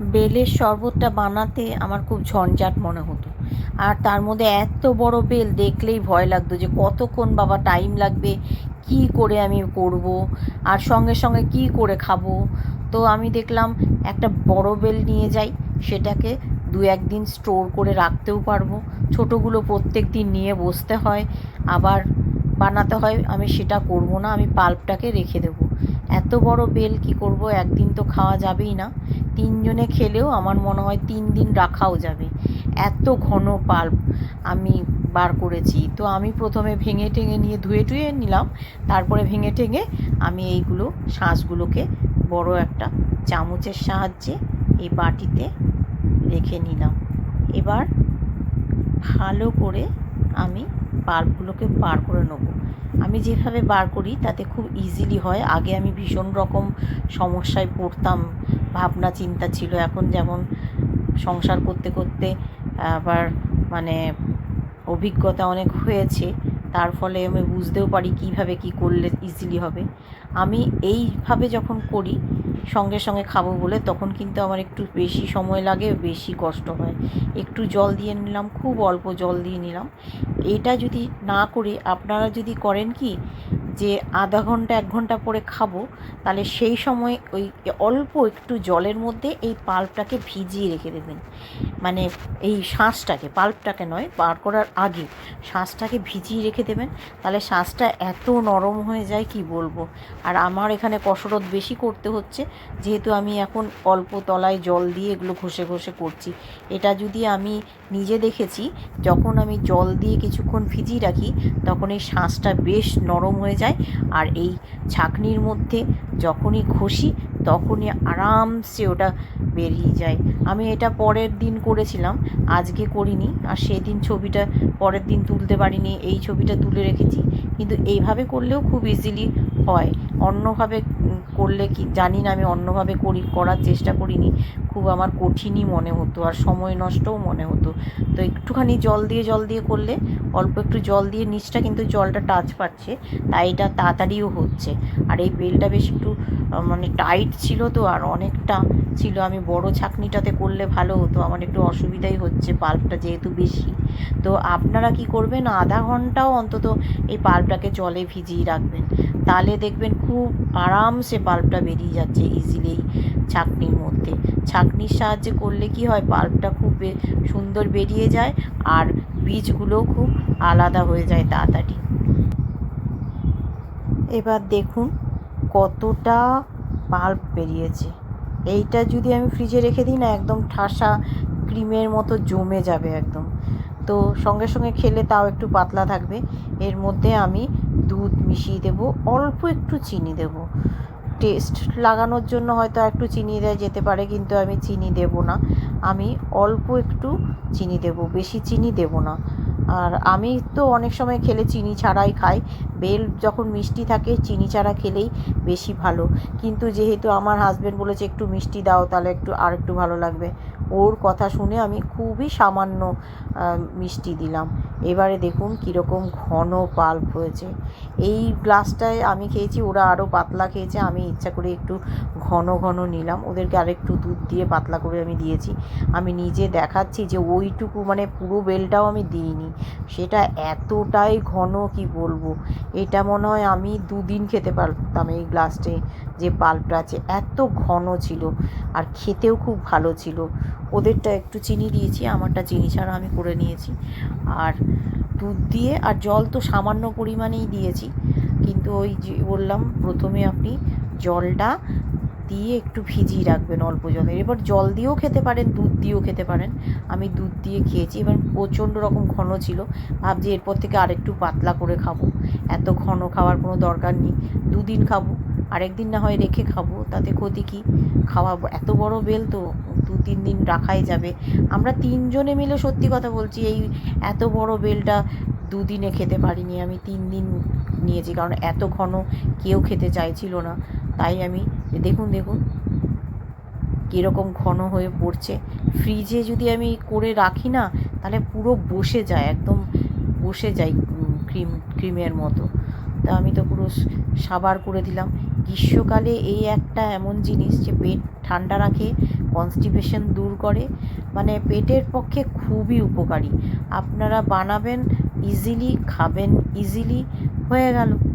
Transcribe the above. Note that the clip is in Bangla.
বেলের শরবতটা বানাতে আমার খুব ঝঞ্ঝাট মনে হতো। আর তার মধ্যে এত বড় বেল দেখলেই ভয় লাগতো যে কতক্ষণ বাবা টাইম লাগবে, কি করে আমি করব, আর সঙ্গে সঙ্গে কি করে খাব। তো আমি দেখলাম একটা বড় বেল নিয়ে যাই, সেটাকে দু একদিন স্টোর করে রাখতেও পারব। ছোটোগুলো প্রত্যেক দিন নিয়ে বসতে হয়, আবার বানাতে হয়, আমি সেটা করব না, আমি পাল্পটাকে রেখে দেবো। এত বড় বেল কি করব? একদিন তো খাওয়া যাবেই না। তিনজনে খেলেও আমার মনে হয় তিন দিন রাখাও যাবে। এত ঘন পাল্প আমি বার করেছি। তো আমি প্রথমে ভেঙে টেঙে নিয়ে ধুয়ে টুয়ে নিলাম। তারপরে ভেঙে টেঙে আমি এইগুলো শাঁসগুলোকে বড় একটা চামচের সাহায্যে এই বাটিতে রেখে নিলাম। এবার ভালো করে আমি পাল্পগুলোকে বার করে নেব। আমি যেভাবে বার করি, তাতে খুব ইজিলি হয়। আগে আমি ভীষণ রকম সমস্যায় পড়তাম, ভাবনা, চিন্তা ছিল। এখন যেমন সংসার করতে করতে আবার মানে অভিজ্ঞতা অনেক হয়েছে, তার ফলে আমি বুঝতেও পারি কীভাবে কী করলে ইজিলি হবে। আমি এইভাবে যখন করি, সঙ্গে সঙ্গে খাব বলে, তখন কিন্তু আমার একটু বেশি সময় লাগে, বেশি কষ্ট হয়। একটু জল দিয়ে নিলাম, খুব অল্প জল দিয়ে নিলাম। এটা যদি না করে আপনারা যদি করেন কি? যে আধা ঘণ্টা, এক ঘণ্টা পরে খাব, তাহলে সেই সময় ওই অল্প একটু জলের মধ্যে এই পাল্পটাকে ভিজিয়ে রেখে দেবেন। মানে এই শাঁসটাকে, পাল্পটাকে নয়, বার করার আগে শাঁসটাকে ভিজিয়ে রেখে দেবেন। তাহলে শাঁসটা এত নরম হয়ে যায়, কি বলব? আর আমার এখানে কসরত বেশি করতে হচ্ছে, যেহেতু আমি এখন অল্প তলায় জল দিয়ে এগুলো ঘষে ঘষে করছি। এটা যদি আমি নিজে দেখেছি, যখন আমি জল দিয়ে কিছুক্ষণ ভিজিয়ে রাখি, তখন এই শাঁসটা বেশ নরম হয়ে যায়। আর এই ছাঁকনির মধ্যে যখনই ঘষি, তখনই আরামসে ওটা বেরিয়ে যায়। আমি এটা পরের দিন করেছিলাম, আজকে করিনি। আর সেদিন ছবিটা পরের দিন তুলতে পারিনি, এই ছবিটা তুলে রেখেছি। কিন্তু এইভাবে করলেও খুব ইজিলি হয়। অন্যভাবে করলে কি, জানি না আমি অন্যভাবে করি, করার চেষ্টা করিনি। খুব আমার কঠিনই মনে হতো আর সময় নষ্টও মনে হতো। তো একটুখানি জল দিয়ে জল দিয়ে করলে, অল্প একটু জল দিয়ে নিচটা কিন্তু জলটা টাচ পাচ্ছে তাই এটা তাড়াতাড়িও হচ্ছে। আর এই বেলটা বেশ একটু মানে টাইট ছিল তো, আর অনেকটা ছিল। আমি বড় ছাকনিটাতে করলে ভালো হতো, আমার একটু অসুবিধাই হচ্ছে পাল্পটা যেহেতু বেশি। তো আপনারা কি করবেন, আধা ঘন্টাও অন্তত এই পাল্পটাকে জলে ভিজিয়ে রাখবেন। তাহলে দেখবেন খুব আরামসে পাল্পটা বেরিয়ে যাচ্ছে ইজিলি ছাকনির মধ্যে। ছাকনির সাহায্যে করলে কি হয়? পাল্পটা খুব সুন্দর বেরিয়ে যায় আর বীজগুলোও খুব আলাদা হয়ে যায় তাড়াতাড়ি। এবার দেখুন কতটা পাল্প বেরিয়েছে। এইটা যদি আমি ফ্রিজে রেখে দিই না, একদম ঠাসা ক্রিমের মতো জমে যাবে একদম। তো সঙ্গে সঙ্গে খেলে তাও একটু পাতলা থাকবে। এর মধ্যে আমি দুধ মিশিয়ে দেব, অল্প একটু চিনি দেব। টেস্ট লাগানোর জন্য হয়তো একটু চিনি দেওয়া যেতে পারে, কিন্তু আমি চিনি দেব না। আমি অল্প একটু চিনি দেব, বেশি চিনি দেব না। আর আমি তো অনেক সময় খেলে চিনি ছাড়াই খাই। বেল যখন মিষ্টি থাকে, চিনি ছাড়া খেলেই বেশি ভালো। কিন্তু যেহেতু আমার হাজব্যান্ড বলেছে একটু মিষ্টি দাও, তাহলে একটু আর একটু ভালো লাগবে। ওর কথা শুনে আমি খুবই সামান্য মিষ্টি দিলাম। এবারে দেখুন কীরকম ঘন পাল্প হয়েছে। এই গ্লাসটায় আমি খেয়েছি, ওরা আরও পাতলা খেয়েছে। আমি ইচ্ছা করে একটু ঘন ঘন নিলাম। ওদেরকে আরেকটু দুধ দিয়ে পাতলা করে আমি দিয়েছি। আমি নিজে দেখাচ্ছি যে ওইটুকু মানে পুরো বেলটাও আমি দিইনি। সেটা এতটাই ঘন কি বলব? এটা মনে হয় আমি দুদিন খেতে পারতাম এই গ্লাসটে যে পাল্পটা আছে, এত ঘন ছিল। আর খেতেও খুব ভালো ছিল। ওদেরটা একটু চিনি দিয়েছি, আমারটা চিনি ছাড়া আমি করে নিয়েছি। আর দুধ দিয়ে, আর জল তো সামান্য পরিমাণেই দিয়েছি। কিন্তু ওই যে বললাম, প্রথমে আপনি জলটা দিয়ে একটু ভিজিয়ে রাখবেন অল্প জলে। এবার জল দিয়েও খেতে পারেন, দুধ দিয়েও খেতে পারেন। আমি দুধ দিয়ে খেয়েছি, এবার প্রচণ্ড রকম ঘন ছিল। ভাবছি এরপর থেকে আরেকটু পাতলা করে খাব। এত ঘন খাওয়ার কোনো দরকার নেই। দুদিন খাব, আরেকদিন না হয় রেখে খাব। তাতে ক্ষতি কী? খাওয়া এত বড় বেল তো, দু, তিন দিন রাখাই যাবে। আমরা তিনজনে মিলে সত্যি কথা বলছি, এই এত বড় বেলটা দুদিনে খেতে পারিনি। আমি তিন দিন নিয়েছি, কারণ এত ঘন কেউ খেতে চাইছিল না। তাই আমি দেখুন দেখুন। কীরকম ঘন হয়ে পড়ছে। ফ্রিজে যদি আমি করে রাখি না, তাহলে পুরো বসে যায়, একদম বসে যায় ক্রিম, ক্রিমের মতো। তা আমি তো পুরো সাবার করে দিলাম। গ্রীষ্মকালে এই একটা এমন জিনিস যে পেট ঠান্ডা রাখে, কনস্টিপেশন দূর করে মানে পেটের পক্ষে খুবই উপকারী। আপনারা বানাবেন ইজিলি খাবেন ইজিলি হয়ে গেল।